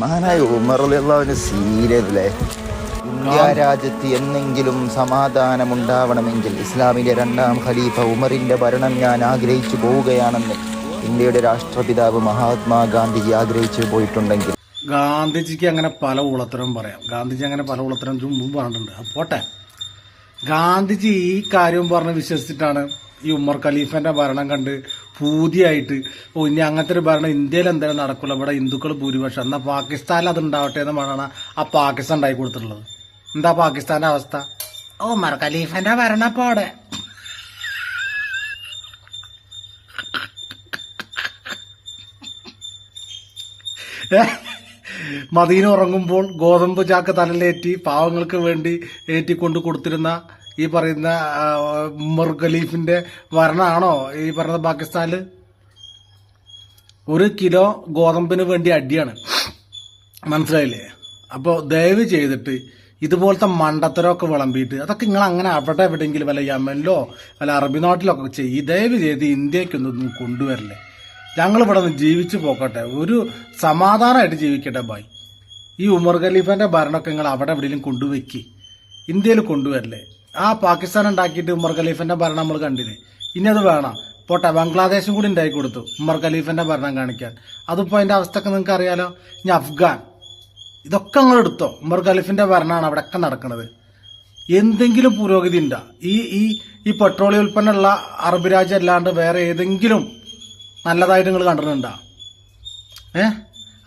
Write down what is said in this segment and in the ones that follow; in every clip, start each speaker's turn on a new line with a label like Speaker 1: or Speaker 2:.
Speaker 1: മഹാനായ ഉമറുള്ളവന് സീരിയല്ലേ ഇന്ത്യ രാജ്യത്ത് എന്നെങ്കിലും സമാധാനമുണ്ടാവണമെങ്കിൽ ഇസ്ലാമിലെ രണ്ടാം ഖലീഫ ഉമറിന്റെ ഭരണം ഞാൻ ആഗ്രഹിച്ചു പോവുകയാണെന്ന് ഇന്ത്യയുടെ രാഷ്ട്രപിതാവ് മഹാത്മാഗാന്ധിജി ആഗ്രഹിച്ചു പോയിട്ടുണ്ടെങ്കിൽ.
Speaker 2: ഗാന്ധിജിക്ക് അങ്ങനെ പല ഉളത്തരം പറയാം. ഗാന്ധിജി അങ്ങനെ പല ഉളത്തരം മുമ്പ് പറഞ്ഞിട്ടുണ്ട്. അപ്പോട്ടെ ഗാന്ധിജി ഈ കാര്യം പറഞ്ഞ് വിശ്വസിച്ചിട്ടാണ് ഈ ഉമർ ഖലീഫന്റെ ഭരണം കണ്ട് പൂതിയായിട്ട് ഓ ഇനി അങ്ങനത്തെ ഒരു ഭരണം ഇന്ത്യയിൽ എന്തായാലും നടക്കില്ല ഇവിടെ ഹിന്ദുക്കൾ ഭൂരിപക്ഷം. എന്നാൽ പാകിസ്ഥാനിൽ അത് ഉണ്ടാവട്ടെ എന്ന് പറഞ്ഞാണ് ആ പാകിസ്ഥാൻ ഉണ്ടായി കൊടുത്തിട്ടുള്ളത്. എന്താ പാകിസ്ഥാന്റെ അവസ്ഥ? ഉമ്മർ ഖലീഫന്റെ ഭരണപ്പോടെ. മദീന ഉറങ്ങുമ്പോൾ ഗോതമ്പ് ചാക്ക് തലയിലേറ്റി പാവങ്ങൾക്ക് വേണ്ടി ഏറ്റിക്കൊണ്ട് കൊടുത്തിരുന്ന ഈ പറയുന്ന ഉമർ ഖലീഫിന്റെ ഭരണമാണോ ഈ പറയുന്ന പാകിസ്ഥാനിൽ? ഒരു കിലോ ഗോതമ്പിന് വേണ്ടി അടിയാണ്. മനസ്സിലായില്ലേ? അപ്പോൾ ദയവ് ചെയ്തിട്ട് ഇതുപോലത്തെ മണ്ടത്തരമൊക്കെ വിളമ്പിയിട്ട് അതൊക്കെ നിങ്ങൾ അങ്ങനെ അവിടെ എവിടെയെങ്കിലും വല്ല യമനിലോ വല്ല അറബി നാട്ടിലോ നാട്ടിലൊക്കെ ചെയ്യും. ദയവ് ചെയ്ത് ഇന്ത്യക്കൊന്നും കൊണ്ടുവരില്ലേ. ഞങ്ങൾ ഇവിടെ നിന്ന് ജീവിച്ചു പോക്കട്ടെ ഒരു സമാധാനമായിട്ട് ജീവിക്കട്ടെ ബായ് ഈ ഉമർ ഖലീഫന്റെ ഭരണമൊക്കെ നിങ്ങൾ അവിടെ എവിടെയെങ്കിലും കൊണ്ടുവയ്ക്ക്. ഇന്ത്യയിൽ കൊണ്ടുവരില്ലേ? ആ പാകിസ്ഥാൻ ഉണ്ടാക്കിയിട്ട് ഉമർ ഖലീഫിന്റെ ഭരണം നമ്മൾ കണ്ടില്ലേ ഇനി അത് വേണം. പോട്ടെ ബംഗ്ലാദേശും കൂടി ഉണ്ടാക്കി കൊടുത്തു ഉമർ ഖലീഫിന്റെ ഭരണം കാണിക്കാൻ. അതിപ്പോ അതിന്റെ അവസ്ഥയൊക്കെ നിങ്ങൾക്ക് അറിയാലോ? ഇനി അഫ്ഗാൻ. ഇതൊക്കെ നിങ്ങൾ എടുത്തോ? ഉമർ ഖലീഫിന്റെ ഭരണമാണ് അവിടെയൊക്കെ നടക്കുന്നത് എന്തെങ്കിലും പുരോഗതി ഉണ്ടാ. ഈ ഈ ഈ പെട്രോളിയം ഉൽപ്പന്നമുള്ള അറബ് രാജ്യം അല്ലാണ്ട് വേറെ ഏതെങ്കിലും നല്ലതായിട്ട് നിങ്ങൾ കണ്ടിട്ടുണ്ടോ? ഏ?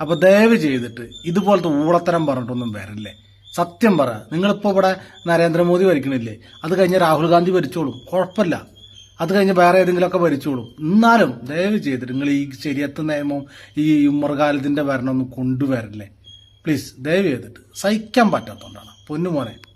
Speaker 2: അപ്പൊ ദയവ് ചെയ്തിട്ട് ഇതുപോലത്തെ ഊളത്തരം പറഞ്ഞിട്ടൊന്നും വരില്ലേ? സത്യം പറ. നിങ്ങളിപ്പോൾ ഇവിടെ നരേന്ദ്രമോദി ഭരിക്കണില്ലേ? അത് കഴിഞ്ഞ് രാഹുൽ ഗാന്ധി ഭരിച്ചോളും. കുഴപ്പമില്ല. അത് കഴിഞ്ഞ് വേറെ ഏതെങ്കിലുമൊക്കെ ഭരിച്ചോളും. എന്നാലും ദയവ് ചെയ്തിട്ട് നിങ്ങൾ ഈ ശരിയത്ത് നിയമവും ഈ ഉമ്മർകാലത്തിന്റെ ഭരണം കൊണ്ടുവരല്ലേ കൊണ്ടുവരില്ലേ? പ്ലീസ് ദയവ് ചെയ്തിട്ട് സഹിക്കാൻ പറ്റാത്തതുകൊണ്ടാണ്. പൊന്നുമോനെ.